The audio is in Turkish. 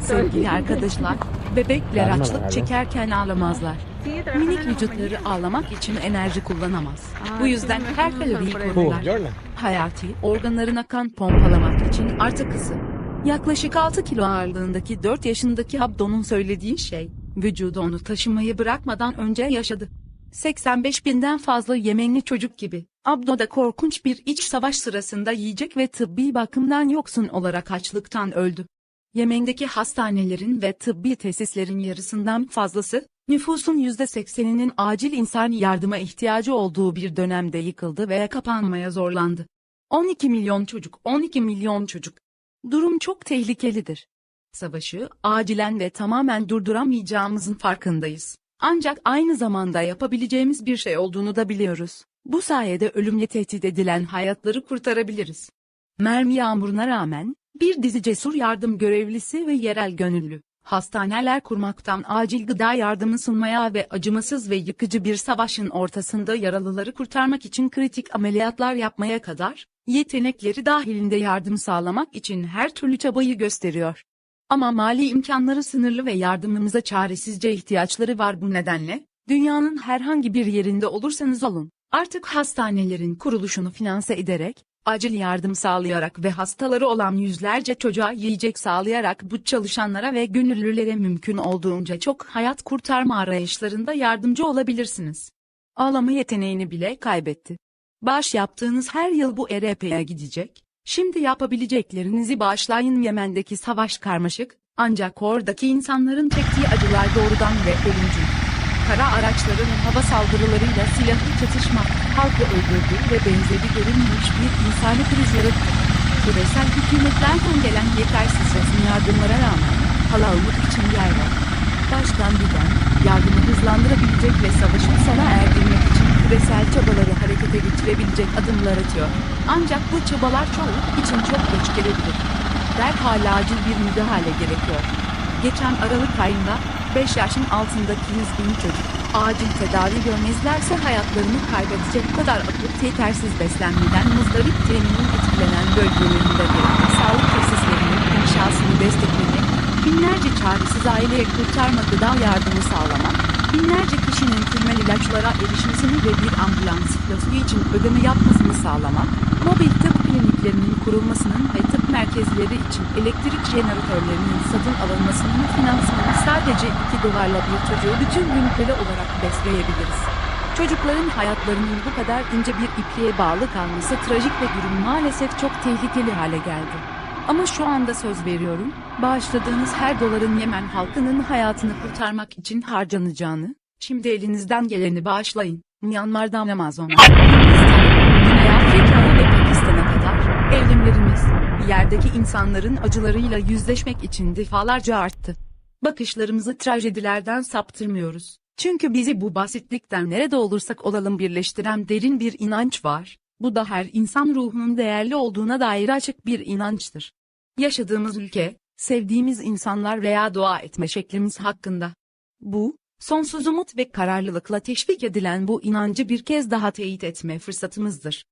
Sevgili arkadaşlar, bebekler açlık çekerken ağlamazlar. Minik vücutları ağlamak için enerji kullanamaz. Bu yüzden her kaloriyi korurlar. Hayati, organlarına kan pompalamak için artı kısı. Yaklaşık 6 kilo ağırlığındaki 4 yaşındaki Abdo'nun söylediği şey, vücudu onu taşımayı bırakmadan önce yaşadı. 85 binden fazla Yemenli çocuk gibi. Abdo da korkunç bir iç savaş sırasında yiyecek ve tıbbi bakımdan yoksun olarak açlıktan öldü. Yemen'deki hastanelerin ve tıbbi tesislerin yarısından fazlası, nüfusun %80'inin acil insani yardıma ihtiyacı olduğu bir dönemde yıkıldı veya kapanmaya zorlandı. 12 milyon çocuk, 12 milyon çocuk. Durum çok tehlikelidir. Savaşı, acilen ve tamamen durduramayacağımızın farkındayız. Ancak aynı zamanda yapabileceğimiz bir şey olduğunu da biliyoruz. Bu sayede ölümle tehdit edilen hayatları kurtarabiliriz. Mermi yağmuruna rağmen, bir dizi cesur yardım görevlisi ve yerel gönüllü, hastaneler kurmaktan acil gıda yardımı sunmaya ve acımasız ve yıkıcı bir savaşın ortasında yaralıları kurtarmak için kritik ameliyatlar yapmaya kadar, yetenekleri dahilinde yardım sağlamak için her türlü çabayı gösteriyor. Ama mali imkanları sınırlı ve yardımımıza çaresizce ihtiyaçları var bu nedenle, dünyanın herhangi bir yerinde olursanız olun, artık hastanelerin kuruluşunu finanse ederek, acil yardım sağlayarak ve hastaları olan yüzlerce çocuğa yiyecek sağlayarak bu çalışanlara ve gönüllülere mümkün olduğunca çok hayat kurtarma arayışlarında yardımcı olabilirsiniz. Ağlama yeteneğini bile kaybetti. Bağış yaptığınız her yıl bu ERP'ye gidecek. Şimdi yapabileceklerinizi bağışlayın Yemen'deki savaş karmaşık, ancak oradaki insanların çektiği acılar doğrudan ve ölümcül. Kara araçların hava saldırılarıyla silahlı çatışma, halkı öldürdü ve benzeri görülmemiş bir insani kriz yarattı. Küresel hükümetlerden gelen yetersiz resmi yardımlara rağmen, hala umut için yer var. Başkan Biden, yardımı hızlandırabilecek ve savaşı sona erdirmek için küresel çabaları harekete geçirebilecek adımlar atıyor. Ancak bu çabalar çoğu için çok geç gelebilir. Derhal acil bir müdahale gerekiyor. Geçen Aralık ayında 5 yaşın altındaki 100 bin çocuk acil tedavi görmezlerse hayatlarını kaybedecek kadar akut yetersiz beslenmeden muzdarip teminin etkilenen bölgelerinde gereken sağlık tesislerinin inşasını desteklemek, binlerce çaresiz aileye kurtarma gıda yardımı sağlamak, binlerce kişinin temel ilaçlara erişmesini ve bir ambulans filosu için ödeme yapmasını sağlamak, mobil tıp kliniklerinin kurulmasının ve tıp merkezleri için elektrik jeneratörlerinin satın alınmasının finansmanı sadece 2 dolarla bir çocuğu bütün gün köle olarak besleyebiliriz. Çocukların hayatlarının bu kadar ince bir ipliğe bağlı kalması trajik ve durum maalesef çok tehlikeli hale geldi. Ama şu anda söz veriyorum, bağışladığınız her doların Yemen halkının hayatını kurtarmak için harcanacağını, şimdi elinizden geleni bağışlayın. Myanmar'dan Amazon'a, Hindistan'a, Güney Afrika'ya ve Pakistan'a kadar, evrimlerimiz, yerdeki insanların acılarıyla yüzleşmek için defalarca arttı. Bakışlarımızı trajedilerden saptırmıyoruz. Çünkü bizi bu basitlikten nerede olursak olalım birleştiren derin bir inanç var. Bu da her insan ruhunun değerli olduğuna dair açık bir inançtır. Yaşadığımız ülke, sevdiğimiz insanlar veya dua etme şeklimiz hakkında. Bu, sonsuz umut ve kararlılıkla teşvik edilen bu inancı bir kez daha teyit etme fırsatımızdır.